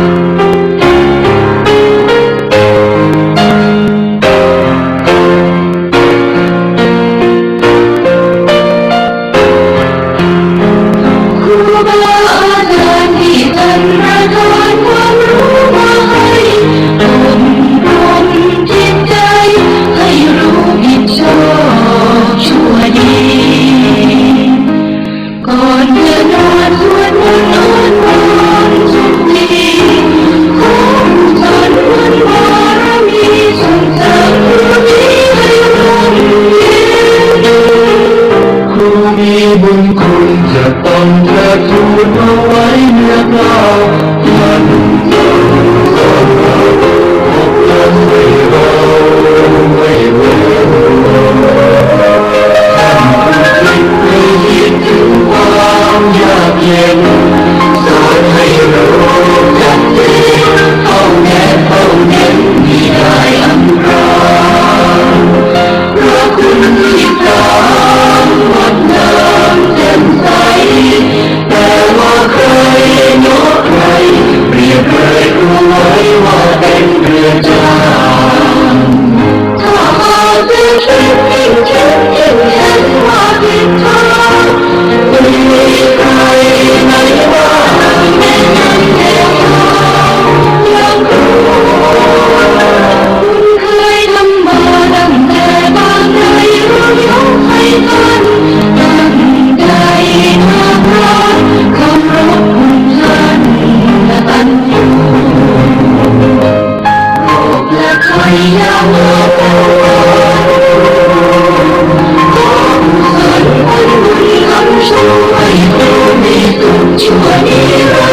ค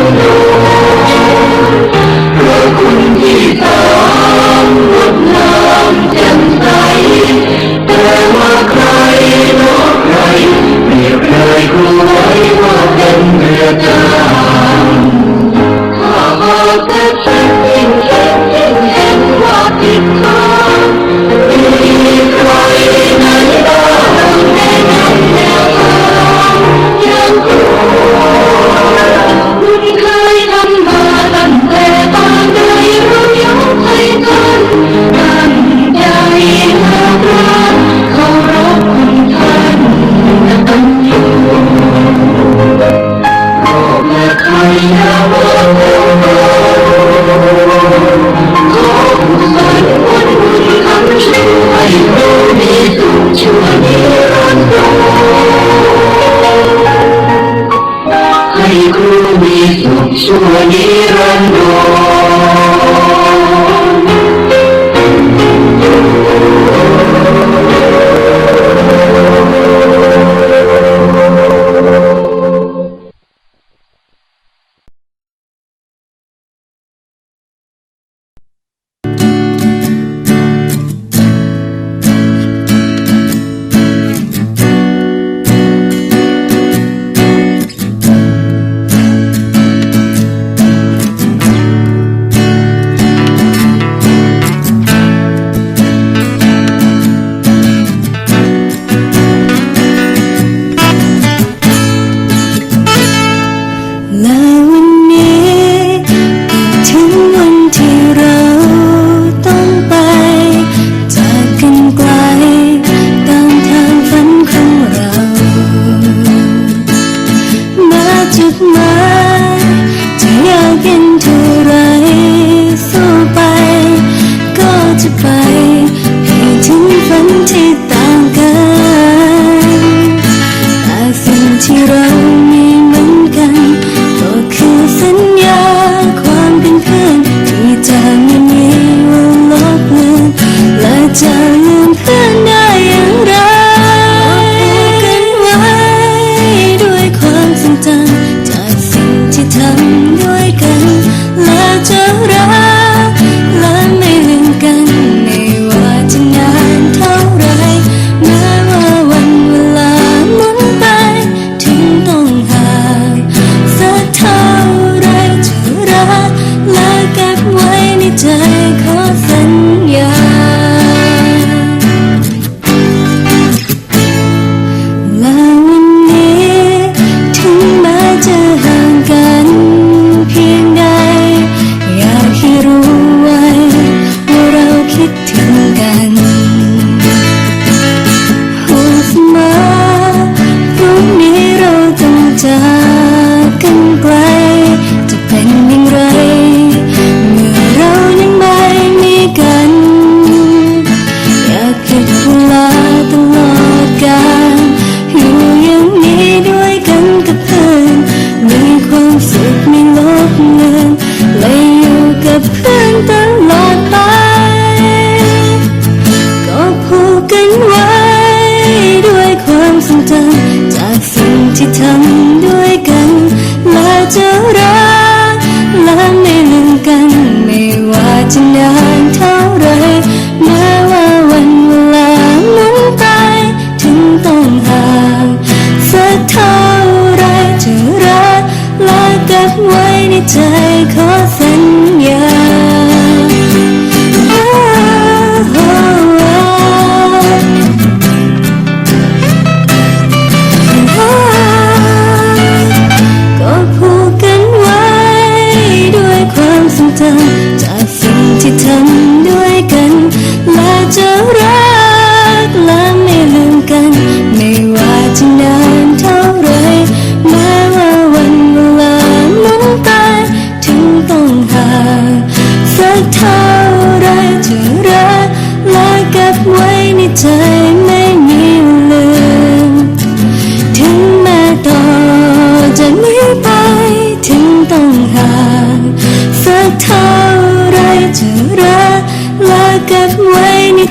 รั to buy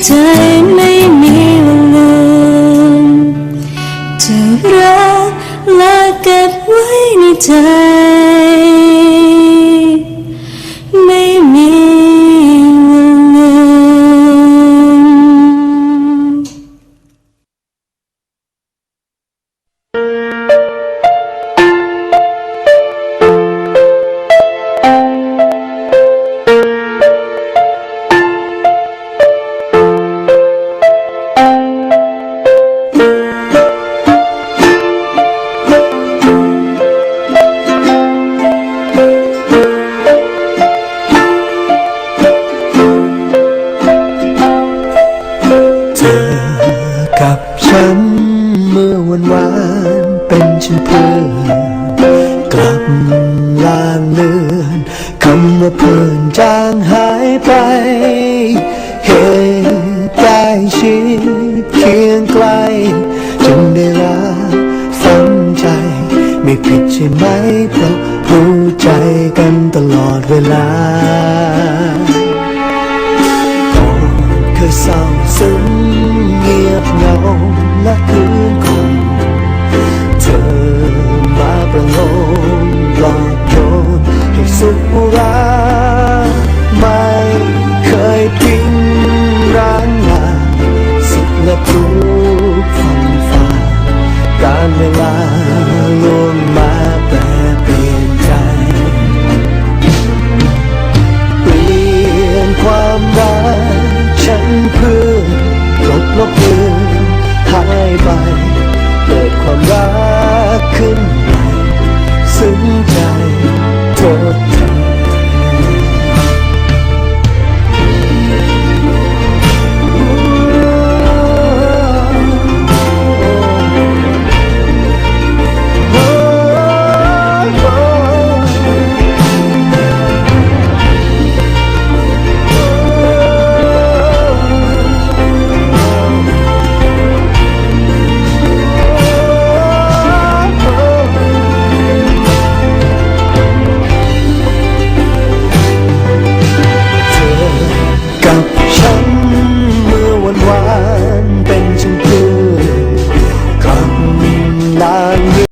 ใจไม่มีวันลืมจะรักและเก็บไว้ในใจ มื่อวันวานเป็นเช่นเพื่อนกลับลางเลือนคำว่าเพื่อนจางหายไป เหตุใกล้ชิดเคียงไกลจนได้รักฝังใจ ไม่ผิดใช่ไหมเพราะรู้ใจกันตลอดเวลาก่อนเคยเศร้าซึ้งเงียบเหงา ประโลมหลอกโยนให้สุขอุรา